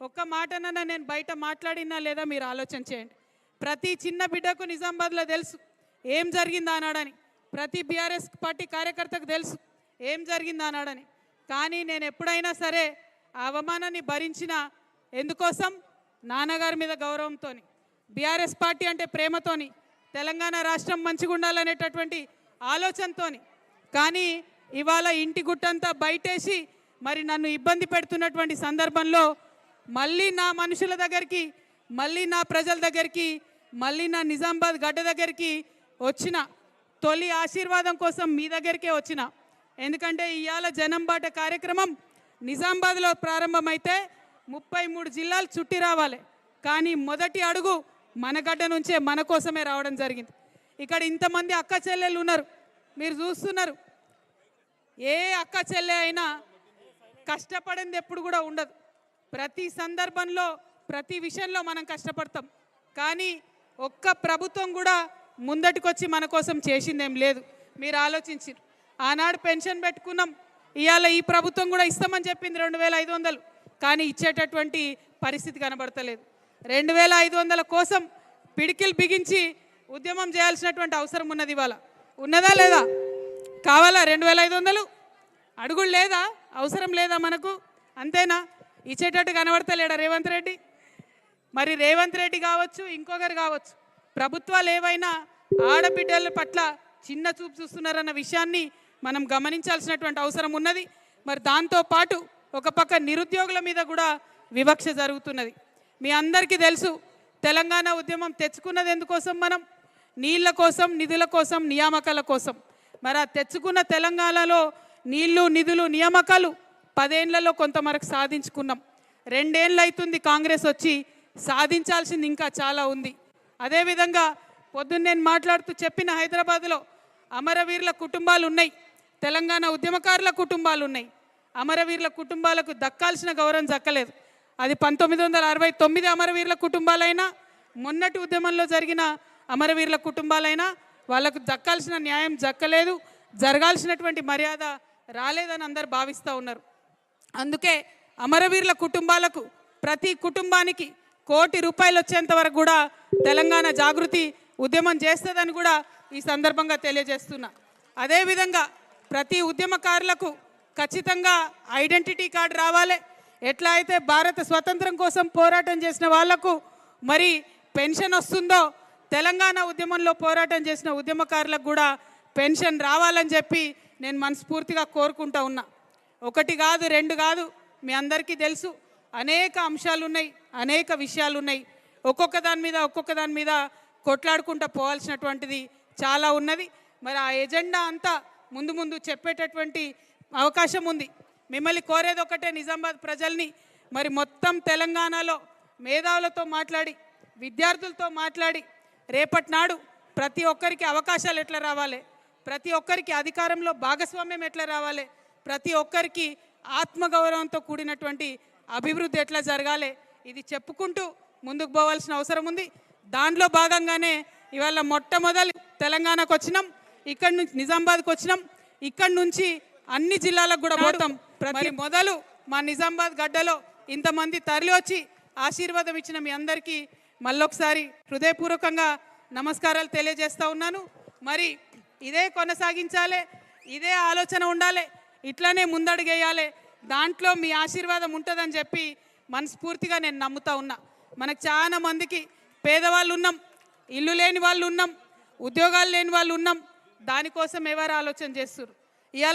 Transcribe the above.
ఒక్క మాటనన్నా నేను బయట మాట్లాడినా లేదా మీరు ఆలోచన చేయండి. ప్రతి చిన్న బిడ్డకు నిజామాబాద్లో తెలుసు ఏం జరిగిందా అన్నాడని ప్రతి బీఆర్ఎస్ పార్టీ కార్యకర్తకు తెలుసు ఏం జరిగిందా అన్నాడని కానీ నేను ఎప్పుడైనా సరే ఆ అవమానాన్ని భరించిన ఎందుకోసం? నాన్నగారి మీద గౌరవంతో బీఆర్ఎస్ పార్టీ అంటే ప్రేమతోని తెలంగాణ రాష్ట్రం మంచిగా ఉండాలనేటటువంటి ఆలోచనతోని. కానీ ఇవాళ ఇంటి గుట్టంతా బయటేసి మరి నన్ను ఇబ్బంది పెడుతున్నటువంటి సందర్భంలో మళ్ళీ నా మనుషుల దగ్గరికి మళ్ళీ నా ప్రజల దగ్గరికి మళ్ళీ నా నిజామాబాద్ గడ్డ దగ్గరికి వచ్చిన తొలి ఆశీర్వాదం కోసం మీ దగ్గరికే వచ్చిన. ఎందుకంటే ఇవాళ జనం బాట కార్యక్రమం నిజామాబాద్లో ప్రారంభమైతే ముప్పై మూడు జిల్లాలు చుట్టి రావాలి. కానీ మొదటి అడుగు మన గడ్డ నుంచే మన కోసమే రావడం జరిగింది. ఇక్కడ ఇంతమంది అక్క చెల్లెలు ఉన్నారు. మీరు చూస్తున్నారు. ఏ అక్క చెల్లె అయినా కష్టపడింది ఎప్పుడు కూడా ఉండదు. ప్రతి సందర్భంలో ప్రతి విషయంలో మనం కష్టపడతాం. కానీ ఒక్క ప్రభుత్వం కూడా ముందటికొచ్చి మన కోసం చేసిందేం లేదు. మీరు ఆలోచించారు. ఆనాడు పెన్షన్ పెట్టుకున్నాం. ఇవాళ ఈ ప్రభుత్వం కూడా ఇస్తామని చెప్పింది రెండు వేల ఐదు వందలు. కానీ ఇచ్చేటటువంటి పరిస్థితి కనబడతలేదు. రెండు వేల ఐదు వందల కోసం పిడికిలు బిగించి ఉద్యమం చేయాల్సినటువంటి అవసరం ఉన్నది ఇవాళ. ఉన్నదా లేదా? కావాలా రెండు వేల ఐదు వందలు? అడుగులు లేదా? అవసరం లేదా మనకు? అంతేనా? ఇచ్చేటట్టు కనబడతలేడా రేవంత్ రెడ్డి? మరి రేవంత్ రెడ్డి కావచ్చు ఇంకొకరు కావచ్చు. ప్రభుత్వాలు ఏవైనా ఆడబిడ్డల పట్ల చిన్న చూపు చూస్తున్నారన్న విషయాన్ని మనం గమనించాల్సినటువంటి అవసరం ఉన్నది. మరి దాంతోపాటు ఒక పక్క నిరుద్యోగుల మీద కూడా వివక్ష జరుగుతున్నది. మీ అందరికీ తెలుసు తెలంగాణ ఉద్యమం తెచ్చుకున్నది ఎందుకోసం మనం? నీళ్ళ కోసం నిధుల కోసం నియామకాల కోసం. మరి ఆ తెచ్చుకున్న తెలంగాణలో నీళ్ళు నిధులు నియామకాలు పదేళ్ళలో కొంతమరకు సాధించుకున్నాం. రెండేళ్ళు అవుతుంది కాంగ్రెస్ వచ్చి సాధించాల్సింది ఇంకా చాలా ఉంది. అదేవిధంగా పొద్దున్న నేను మాట్లాడుతూ చెప్పిన హైదరాబాద్లో అమరవీరుల కుటుంబాలు ఉన్నాయి. తెలంగాణ ఉద్యమకారుల కుటుంబాలు ఉన్నాయి. అమరవీరుల కుటుంబాలకు దక్కాల్సిన గౌరవం దక్కలేదు. అది పంతొమ్మిది వందల అరవై తొమ్మిది అమరవీరుల కుటుంబాలైనా మొన్నటి ఉద్యమంలో జరిగిన అమరవీరుల కుటుంబాలైనా వాళ్ళకు దక్కాల్సిన న్యాయం దక్కలేదు జరగాల్సినటువంటి మర్యాద రాలేదని అందరు భావిస్తూ ఉన్నారు. అందుకే అమరవీరుల కుటుంబాలకు ప్రతి కుటుంబానికి కోటి రూపాయలు వచ్చేంత వరకు కూడా తెలంగాణ జాగృతి ఉద్యమం చేస్తుందని కూడా ఈ సందర్భంగా తెలియజేస్తున్నా. అదేవిధంగా ప్రతి ఉద్యమకారులకు ఖచ్చితంగా ఐడెంటిటీ కార్డు రావాలి. ఎట్లా అయితే భారత స్వతంత్రం కోసం పోరాటం చేసిన వాళ్ళకు మరి పెన్షన్ వస్తుందో తెలంగాణ ఉద్యమంలో పోరాటం చేసిన ఉద్యమకారులకు కూడా పెన్షన్ రావాలని చెప్పి నేను మనస్ఫూర్తిగా కోరుకుంటా ఉన్నా. ఒకటి కాదు రెండు కాదు మీ అందరికీ తెలుసు. అనేక అంశాలు ఉన్నాయి అనేక విషయాలు ఉన్నాయి ఒక్కొక్క దాని మీద ఒక్కొక్క దాని మీద కొట్లాడుకుంటూ పోవాల్సినటువంటిది చాలా ఉన్నది మరి ఆ ఎజెండా అంతా ముందు ముందు చెప్పేటటువంటి అవకాశం ఉంది. మిమ్మల్ని కోరేది ఒకటే నిజామాబాద్ ప్రజల్ని మరి మొత్తం తెలంగాణలో మేధావులతో మాట్లాడి విద్యార్థులతో మాట్లాడి రేపటి నాడు ప్రతి ఒక్కరికి అవకాశాలు ఎట్లా రావాలి? ప్రతి ఒక్కరికి అధికారంలో భాగస్వామ్యం ఎట్లా రావాలి? ప్రతి ఒక్కరికి ఆత్మగౌరవంతో కూడినటువంటి అభివృద్ధి ఎట్లా జరగాలి ఇది చెప్పుకుంటూ ముందుకు పోవాల్సిన అవసరం ఉంది. దాంట్లో భాగంగానే ఇవాళ మొట్టమొదలు తెలంగాణకు వచ్చినాం. ఇక్కడి నుంచి నిజామాబాద్కి వచ్చినాం. ఇక్కడి నుంచి అన్ని జిల్లాలకు కూడా పోతాం. ప్రతి మొదలు మా నిజామాబాద్ గడ్డలో ఇంతమంది తరలి వచ్చి ఆశీర్వాదం ఇచ్చిన మీ అందరికీ మళ్ళొకసారి హృదయపూర్వకంగా నమస్కారాలు తెలియజేస్తా ఉన్నాను. మరి ఇదే కొనసాగించాలి ఇదే ఆలోచన ఉండాలి ఇట్లానే ముందడుగేయాలి. దాంట్లో మీ ఆశీర్వాదం ఉంటుందని చెప్పి మనస్ఫూర్తిగా నేను నమ్ముతా ఉన్నా. మనకు చాలా మందికి పేదవాళ్ళు ఉన్నాం ఇల్లు లేని వాళ్ళు ఉన్నాం ఉద్యోగాలు లేని వాళ్ళు ఉన్నాం. దానికోసం ఎవరు ఆలోచన చేస్తారు ఇవాళ